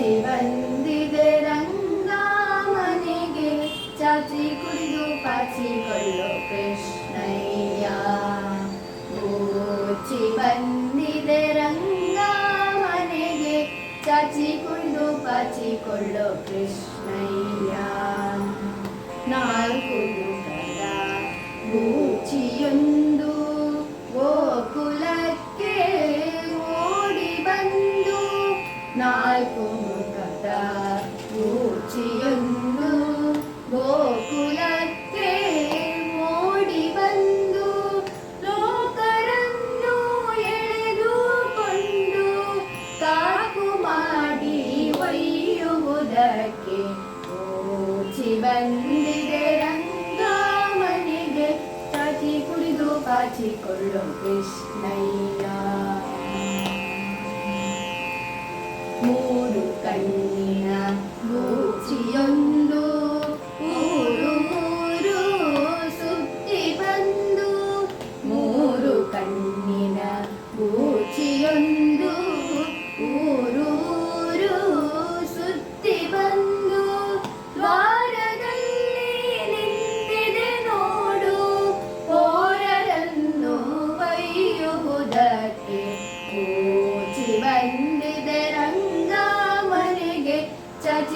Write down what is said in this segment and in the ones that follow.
ಮೂಚಿ ಬಂದಿದೆ ರಂಗ ಮನೆಗೆ ಚಾಚಿ ಕುಡಿದು ಪಾಚಿಕೊಳ್ಳೋ ಕೃಷ್ಣಯ್ಯ. ಮೂಚಿ ಬಂದಿದೆ ರಂಗ ಮನೆಗೆ ಚಾಚಿ ಕುಡಿದು ಪಾಚಿಕೊಳ್ಳೋ ಕೃಷ್ಣಯ್ಯ. ನಾಲ್ಕು ಬಂದಿದೆ ರಂಗ ಮನೆಗೆ ಚಾಚಿ ಕುಡಿದು ಕಾಚಿಕೊಳ್ಳು ಕೃಷ್ಣಯ್ಯ.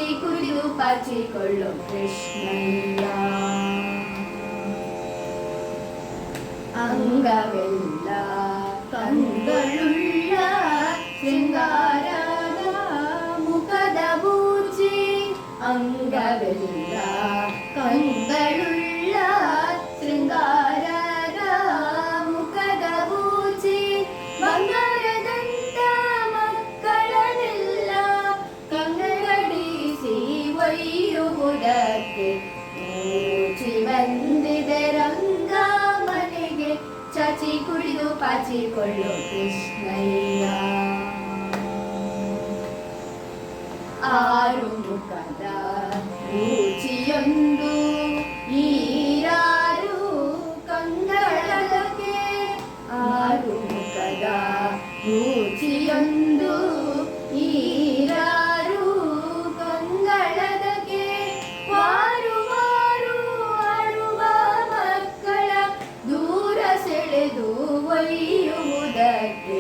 ಚಾಚಿ ಕುಡಿದು ಪಾಚಿಕೊಳ್ಳು ಕೃಷ್ಣಯ್ಯ ಅಂಗವೆಲ್ಲ ಕಂಗಳುಳ್ಳ ಶೃಂಗಾರದ ಮುಖದ ಬೂಚಿ ಅಂಗವೆಲ್ಲ ಕಂಗಳುಳ್ಳ ಶೃಂಗಾರದ ಒಯ್ಯುವುದಕ್ಕೆ ಮೂಚಿ ಬಂದಿದೆ ರಂಗ ಮನೆಗೆ. ಚಾಚಿ ಕುಡಿದು ಪಾಚಿಕೊಳ್ಳು ಕೃಷ್ಣಯ್ಯ. ಆರು ಮುಖದ ಮೂಚಿಯೊಂದು ಒಯ್ಯುವುದಕ್ಕೆ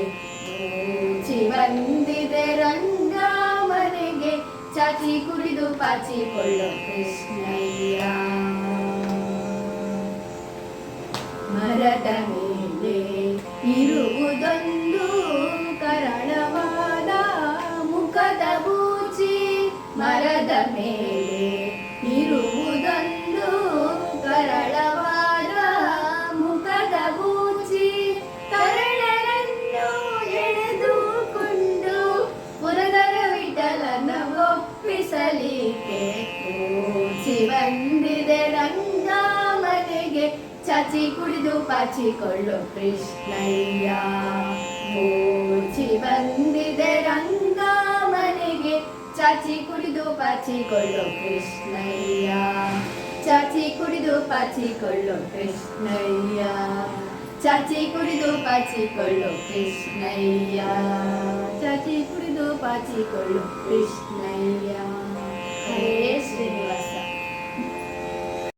ಮೂಚಿ ಬಂದಿದೆ ರಂಗ ಮನೆಗೆ ಚಾಚಿ ಕುಡಿದು ಪಾಚಿಕೊಳ್ಳೋ ಕೃಷ್ಣಯ್ಯ. ಮರದ ಮೇಲೆ ಇರುವುದೊಂದು ಕರಳವಾದ ಮುಖದ ಬೂಚಿ ಮರದ ಮೇಲೆ ಒಪ್ಪಿಸಲಿಕ್ಕೆ ಮೂಚಿ ಬಂದಿದೆ ರಂಗ ಮನೆಗೆ ಚಾಚಿ ಕುಡಿದು ಪಾಚಿಕೊಳ್ಳು ಕೃಷ್ಣಯ್ಯ. ಮೂಚಿ ಬಂದಿದೆ ರಂಗ ಮನೆಗೆ ಚಾಚಿ ಕುಡಿದು ಪಾಚಿಕೊಳ್ಳು ಕೃಷ್ಣಯ್ಯ. ಚಾಚಿ ಕುಡಿದು ಪಾಚಿಕೊಳ್ಳು ಕೃಷ್ಣಯ್ಯ. ಚಾಚಿ ಕುಡಿದು ಪಾಚಿಕೊಳ್ಳು ಕೃಷ್ಣಯ್ಯ ಚಾಚಿ ಕುಡಿದು ಪಾಚಿಕೊಳ್ಳು ಕೃಷ್ಣಯ್ಯ ಹರೇ ಶ್ರೀನಿವಾಸ